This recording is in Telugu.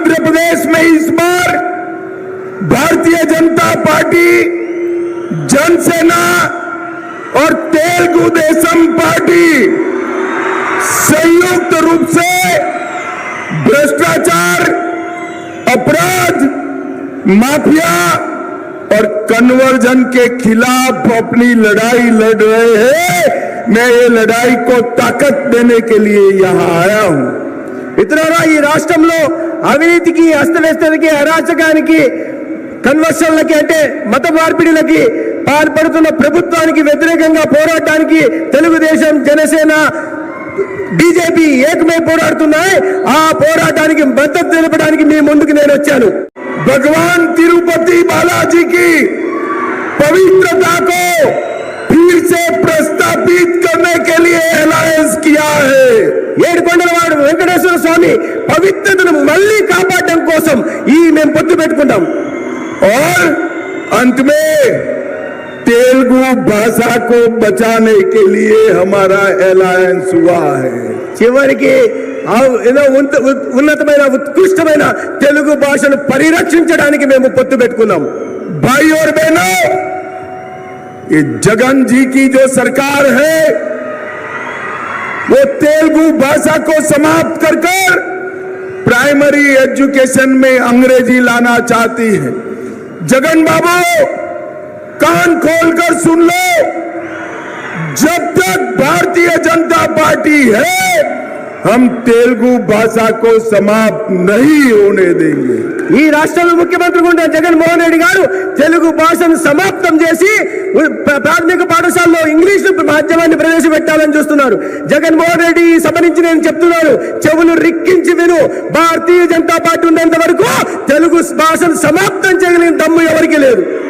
आंध्र प्रदेश में इस बार भारतीय जनता पार्टी जनसेना और तेलुगु देशम पार्टी संयुक्त रूप से भ्रष्टाचार अपराध माफिया और कन्वर्जन के खिलाफ अपनी लड़ाई लड़ रहे हैं मैं ये लड़ाई को ताकत देने के लिए यहां आया हूं మిత్రులారా ఈ రాష్ట్రంలో అవినీతికి అస్తవ్యస్తలకి అరాచకానికి కన్వర్షన్లకి అంటే మత మార్పిడిలకి పాల్పడుతున్న ప్రభుత్వానికి వ్యతిరేకంగా పోరాటానికి తెలుగుదేశం జనసేన బీజేపీ ఏకమై పోరాడుతున్నాయి ఆ పోరాటానికి మద్దతు తెలపడానికి మీ ముందుకు నేను వచ్చాను భగవాన్ తిరుపతి బాలాజీకి పవిత్రతకు ప్రస్ स्वामी पवित्र듬ల్లి కాపాడడం కోసం ఈ నేను పొత్తు పెట్టుకుంటాం ఆల్ అంతమే తెలుగు భాషాకో बचाने के लिए हमारा एलायंस हुआ है चवर के अलावा उन्नतమైన ఉత్కష్టమైన తెలుగు భాషను పరిరక్షించడానికి మేము పొత్తు పెట్టుకుంటాం भाइयों बहनों ये जगन जी की जो सरकार है वो तेलुगु भाषा को समाप्त कर कर प्राइमरी एजुकेशन में अंग्रेजी लाना चाहती है जगन बाबू कान खोलकर सुन लो जब तक भारतीय जनता पार्टी है हम तेलुगु भाषा को समाप्त नहीं होने देंगे ఈ రాష్ట్రంలో ముఖ్యమంత్రి ఉండే జగన్మోహన్ రెడ్డి గారు తెలుగు భాషను సమాప్తం చేసి ప్రాథమిక పాఠశాలలో ఇంగ్లీష్ మాధ్యమాన్ని ప్రవేశపెట్టాలని చూస్తున్నారు జగన్మోహన్ రెడ్డి ఈ సభ నుంచి నేను చెప్తున్నాను చెవులు రిక్కించి విను భారతీయ జనతా పార్టీ ఉన్నంత వరకు తెలుగు భాషను సమాప్తం చేయగలిగిన దమ్ము ఎవరికీ లేదు